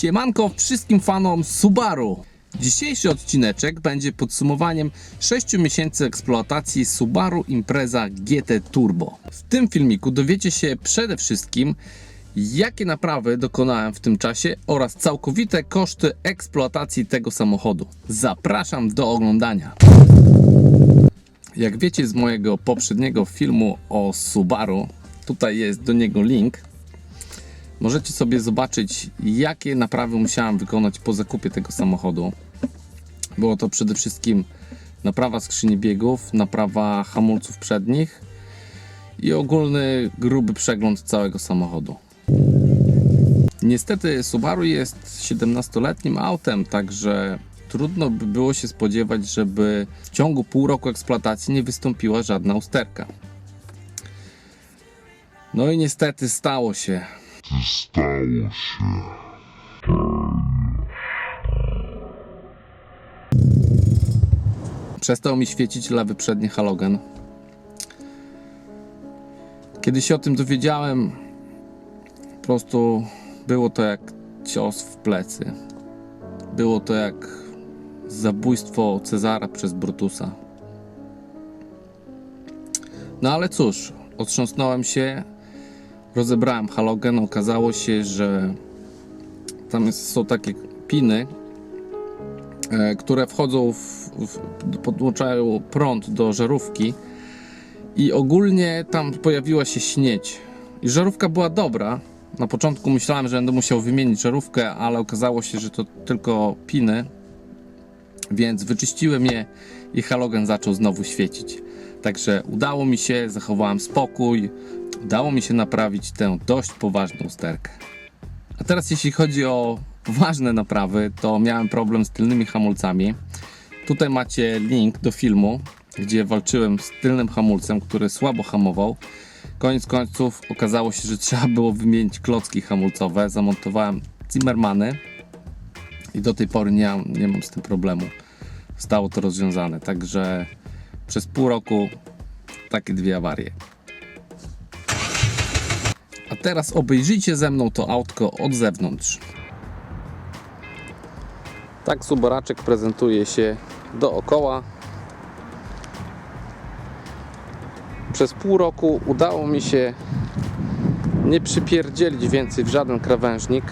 Siemanko wszystkim fanom Subaru! Dzisiejszy odcineczek będzie podsumowaniem 6 miesięcy eksploatacji Subaru Impreza GT Turbo. W tym filmiku dowiecie się przede wszystkim, jakie naprawy dokonałem w tym czasie oraz całkowite koszty eksploatacji tego samochodu. Zapraszam do oglądania. Jak wiecie z mojego poprzedniego filmu o Subaru, tutaj jest do niego link. Możecie sobie zobaczyć, jakie naprawy musiałem wykonać po zakupie tego samochodu. Było to przede wszystkim naprawa skrzyni biegów, naprawa hamulców przednich i ogólny gruby przegląd całego samochodu. Niestety Subaru jest 17-letnim autem, także trudno by było się spodziewać, żeby w ciągu pół roku eksploatacji nie wystąpiła żadna usterka. No i niestety stało się. Stało się. Przestał mi świecić lewy przedni halogen. Kiedy się o tym dowiedziałem, po prostu było to jak cios w plecy. Było to jak zabójstwo Cezara przez Brutusa. No ale cóż, otrząsnąłem się, rozebrałem halogen. Okazało się, że tam jest, są takie piny, e, które wchodzą w, w, podłączają prąd do żarówki i ogólnie tam pojawiła się śnieć. I żarówka była dobra. Na początku myślałem, że będę musiał wymienić żarówkę, ale okazało się, że to tylko piny, więc wyczyściłem je i halogen zaczął znowu świecić. Także udało mi się, zachowałem spokój, udało mi się naprawić tę dość poważną sterkę. A teraz jeśli chodzi o poważne naprawy, to miałem problem z tylnymi hamulcami. Tutaj macie link do filmu, gdzie walczyłem z tylnym hamulcem, który słabo hamował. Koniec końców okazało się, że trzeba było wymienić klocki hamulcowe. Zamontowałem Zimmermany i do tej pory nie mam, nie mam z tym problemu. Zostało to rozwiązane, także przez pół roku takie dwie awarie. A teraz obejrzyjcie ze mną to autko od zewnątrz. Tak Subaraczek prezentuje się dookoła. Przez pół roku udało mi się nie przypierdzielić więcej w żaden krawężnik.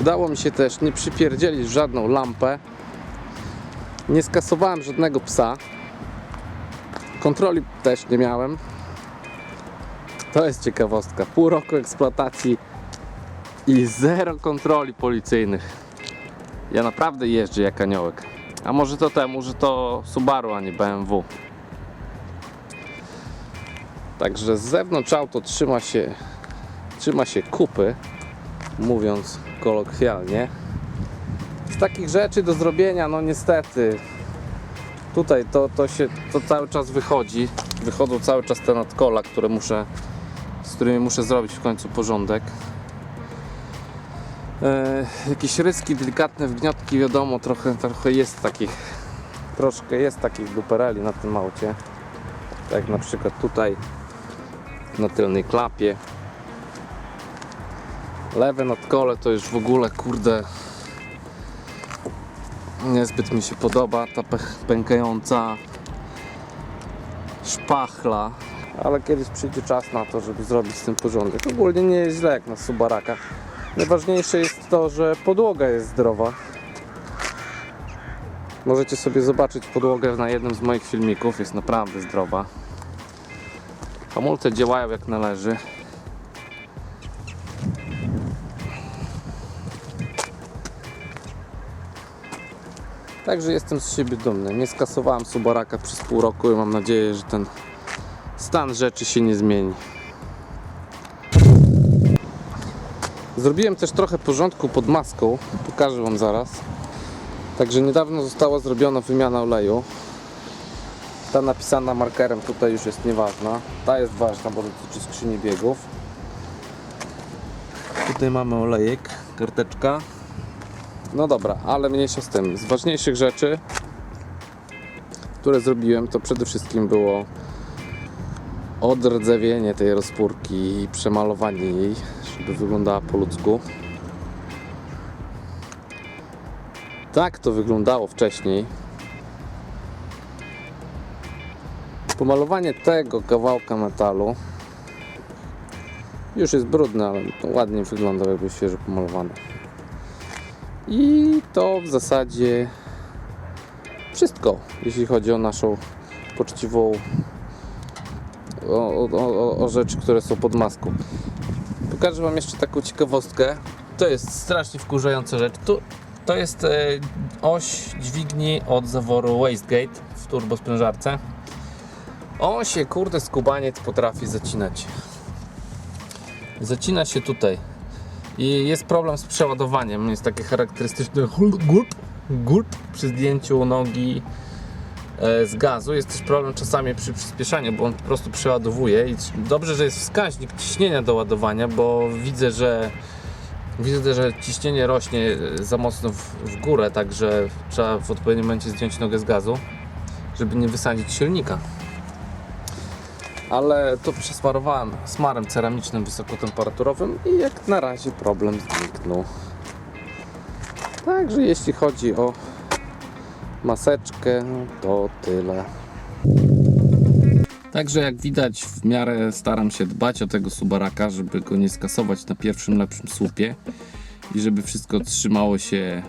Udało mi się też nie przypierdzielić w żadną lampę. Nie skasowałem żadnego psa. Kontroli też nie miałem. To jest ciekawostka. Pół roku eksploatacji i zero kontroli policyjnych. Ja naprawdę jeżdżę jak aniołek. A może to temu, że to Subaru, a nie BMW. Także z zewnątrz auto trzyma się, trzyma się kupy, mówiąc kolokwialnie. Z takich rzeczy do zrobienia, no niestety, tutaj to, to się to cały czas wychodzi. Wychodzą cały czas te nadkola, które muszę, z którymi muszę zrobić w końcu porządek. E, jakieś ryski, delikatne wgniotki, wiadomo, trochę, trochę jest takich, troszkę jest takich dupereli na tym aucie. Tak na przykład tutaj na tylnej klapie. Lewe nadkole to już w ogóle, kurde, niezbyt mi się podoba ta pękająca szpachla. Ale kiedyś przyjdzie czas na to, żeby zrobić z tym porządek. Ogólnie nie jest źle jak na Subarakach. Najważniejsze jest to, że podłoga jest zdrowa. Możecie sobie zobaczyć podłogę na jednym z moich filmików, jest naprawdę zdrowa. Hamulce działają jak należy. Także jestem z siebie dumny. Nie skasowałem Subaraka przez pół roku i mam nadzieję, że ten stan rzeczy się nie zmieni. Zrobiłem też trochę porządku pod maską, pokażę Wam zaraz. Także niedawno została zrobiona wymiana oleju. Ta napisana markerem tutaj już jest nieważna. Ta jest ważna, bo dotyczy skrzyni biegów. Tutaj mamy olejek, karteczka. No dobra, ale mniejsza z tym. Z ważniejszych rzeczy, które zrobiłem, to przede wszystkim było odrdzewienie tej rozpórki i przemalowanie jej, żeby wyglądała po ludzku. Tak to wyglądało wcześniej. Pomalowanie tego kawałka metalu już jest brudne, ale ładnie wygląda, jakby świeżo pomalowane. I to w zasadzie wszystko, jeśli chodzi o naszą poczciwą o, o, o, rzeczy, które są pod maską. Pokażę Wam jeszcze taką ciekawostkę. To jest strasznie wkurzająca rzecz. Tu, to jest e, oś dźwigni od zaworu Wastegate w turbosprężarce. On się, kurde, skubaniec potrafi zacinać. Zacina się tutaj. I jest problem z przeładowaniem. Jest takie charakterystyczne gulp, gulp przy zdjęciu nogi z gazu. Jest też problem czasami przy przyspieszaniu, bo on po prostu przeładowuje. I dobrze, że jest wskaźnik ciśnienia do ładowania, bo widzę, że widzę, że ciśnienie rośnie e, za mocno w, w górę, także trzeba w odpowiednim momencie zdjąć nogę z gazu, żeby nie wysadzić silnika ale to przesmarowałem smarem ceramicznym wysokotemperaturowym i jak na razie problem zniknął. Także jeśli chodzi o maseczkę, to tyle. Także jak widać w miarę staram się dbać o tego Subaraka, żeby go nie skasować na pierwszym lepszym słupie i żeby wszystko trzymało się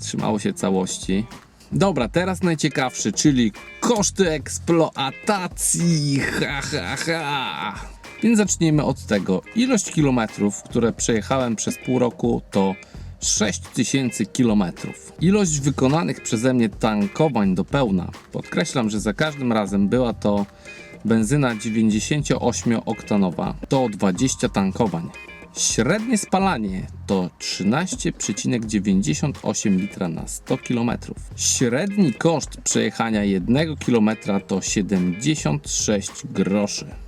trzymało się całości. Dobra, teraz najciekawszy, czyli koszty eksploatacji. Ha, ha, ha. Więc zacznijmy od tego. Ilość kilometrów, które przejechałem przez pół roku to 6000 kilometrów. Ilość wykonanych przeze mnie tankowań do pełna. Podkreślam, że za każdym razem była to benzyna 98-oktanowa. To 20 tankowań. Średnie spalanie to 13,98 litra na 100 km. Średni koszt przejechania 1 km to 76 groszy.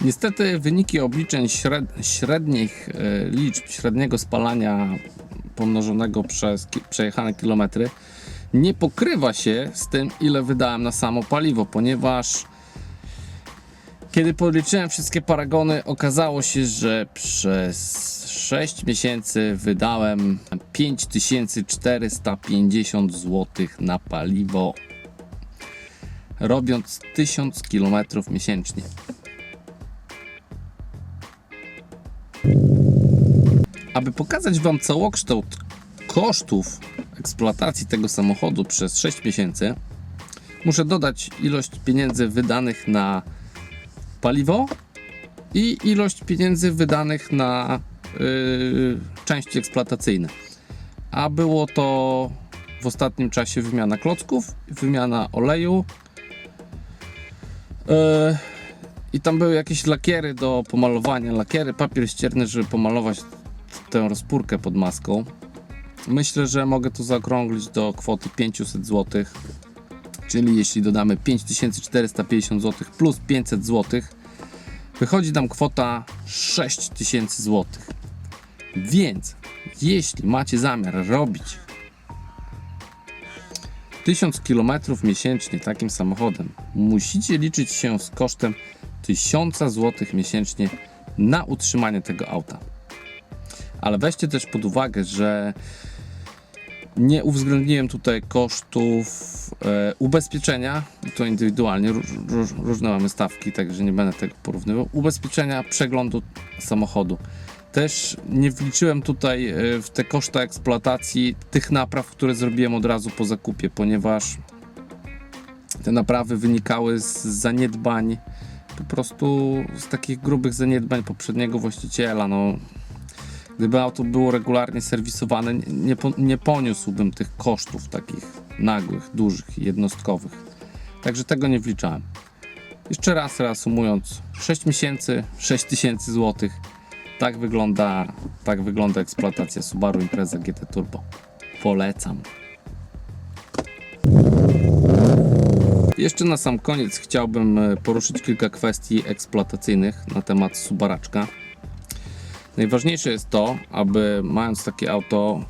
Niestety wyniki obliczeń śred, średnich e, liczb, średniego spalania pomnożonego przez przejechane kilometry nie pokrywa się z tym, ile wydałem na samo paliwo, ponieważ kiedy podliczyłem wszystkie paragony, okazało się, że przez 6 miesięcy wydałem 5450 zł na paliwo, robiąc 1000 km miesięcznie. Aby pokazać Wam całokształt kosztów eksploatacji tego samochodu przez 6 miesięcy, muszę dodać ilość pieniędzy wydanych na paliwo i ilość pieniędzy wydanych na yy, części eksploatacyjne. A było to w ostatnim czasie wymiana klocków, wymiana oleju. Yy, I tam były jakieś lakiery do pomalowania, lakiery, papier ścierny, żeby pomalować tę rozpórkę pod maską. Myślę, że mogę to zaokrąglić do kwoty 500 zł. Czyli jeśli dodamy 5450 zł plus 500 zł, wychodzi nam kwota 6000 zł. Więc jeśli macie zamiar robić 1000 km miesięcznie takim samochodem, musicie liczyć się z kosztem 1000 zł miesięcznie na utrzymanie tego auta. Ale weźcie też pod uwagę, że nie uwzględniłem tutaj kosztów e, ubezpieczenia, to indywidualnie, róż, róż, różne mamy stawki, także nie będę tego porównywał. Ubezpieczenia przeglądu samochodu. Też nie wliczyłem tutaj e, w te koszta eksploatacji tych napraw, które zrobiłem od razu po zakupie, ponieważ te naprawy wynikały z zaniedbań, po prostu z takich grubych zaniedbań poprzedniego właściciela. No, Gdyby auto było regularnie serwisowane, nie, nie poniósłbym tych kosztów takich nagłych, dużych, jednostkowych. Także tego nie wliczałem. Jeszcze raz reasumując, 6 miesięcy, 6 tysięcy złotych. Tak wygląda, tak wygląda eksploatacja Subaru Impreza GT Turbo. Polecam. Jeszcze na sam koniec chciałbym e, poruszyć kilka kwestii eksploatacyjnych na temat Subaraczka. Najważniejsze jest to, aby mając takie auto,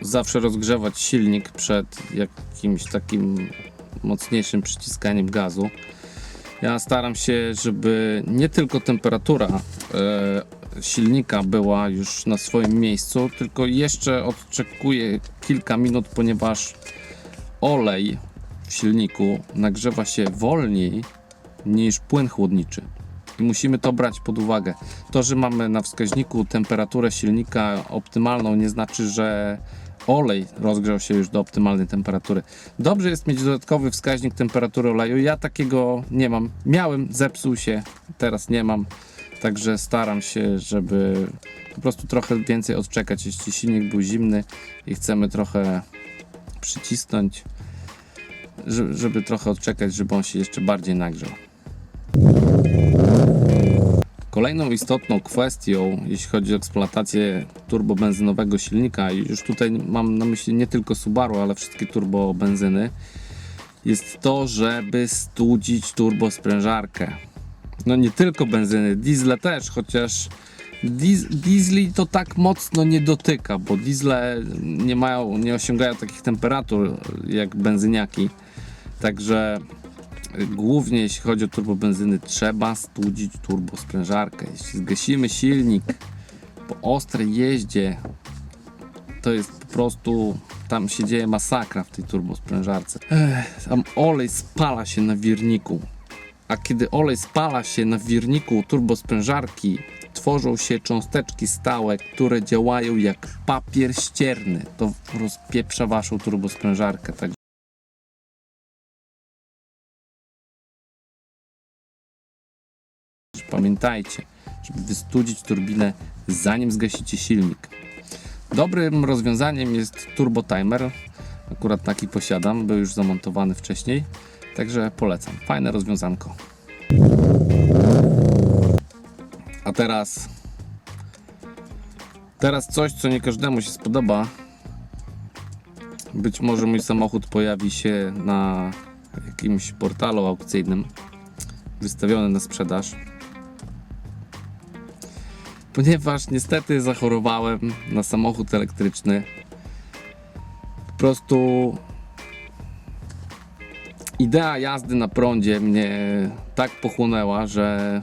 zawsze rozgrzewać silnik przed jakimś takim mocniejszym przyciskaniem gazu. Ja staram się, żeby nie tylko temperatura e, silnika była już na swoim miejscu, tylko jeszcze odczekuję kilka minut, ponieważ olej w silniku nagrzewa się wolniej niż płyn chłodniczy. I musimy to brać pod uwagę. To, że mamy na wskaźniku temperaturę silnika optymalną, nie znaczy, że olej rozgrzał się już do optymalnej temperatury. Dobrze jest mieć dodatkowy wskaźnik temperatury oleju. Ja takiego nie mam. Miałem, zepsuł się, teraz nie mam. Także staram się, żeby po prostu trochę więcej odczekać. Jeśli silnik był zimny i chcemy trochę przycisnąć, żeby, trochę odczekać, żeby on się jeszcze bardziej nagrzał. Kolejną istotną kwestią, jeśli chodzi o eksploatację turbobenzynowego silnika, i już tutaj mam na myśli nie tylko Subaru, ale wszystkie turbobenzyny, jest to, żeby studzić turbosprężarkę. No nie tylko benzyny, diesle też, chociaż diesli to tak mocno nie dotyka, bo diesle nie mają, nie osiągają takich temperatur jak benzyniaki. Także głównie jeśli chodzi o turbobenzyny, trzeba studzić turbosprężarkę. Jeśli zgasimy silnik po ostrej jeździe, to jest po prostu tam się dzieje masakra w tej turbosprężarce. Tam olej spala się na wirniku. A kiedy olej spala się na wirniku turbosprężarki, tworzą się cząsteczki stałe, które działają jak papier ścierny. To rozpieprza waszą turbosprężarkę. Tak Pamiętajcie, żeby wystudzić turbinę zanim zgasicie silnik. Dobrym rozwiązaniem jest turbo timer. Akurat taki posiadam, był już zamontowany wcześniej, także polecam. Fajne rozwiązanko. A teraz teraz coś, co nie każdemu się spodoba. Być może mój samochód pojawi się na jakimś portalu aukcyjnym wystawiony na sprzedaż ponieważ niestety zachorowałem na samochód elektryczny. Po prostu idea jazdy na prądzie mnie tak pochłonęła, że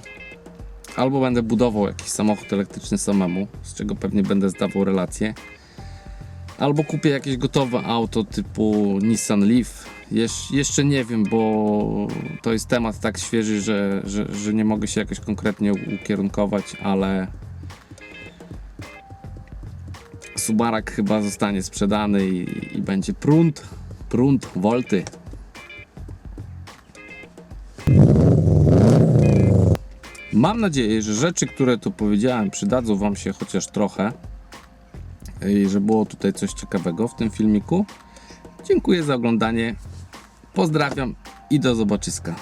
albo będę budował jakiś samochód elektryczny samemu, z czego pewnie będę zdawał relacje, albo kupię jakieś gotowe auto typu Nissan Leaf. Jesz, jeszcze nie wiem, bo to jest temat tak świeży, że, że, że nie mogę się jakoś konkretnie ukierunkować, ale Subarak chyba zostanie sprzedany i, i będzie prąd, prąd, wolty. Mam nadzieję, że rzeczy, które tu powiedziałem, przydadzą Wam się chociaż trochę i że było tutaj coś ciekawego w tym filmiku. Dziękuję za oglądanie. Pozdrawiam i do zobaczyska.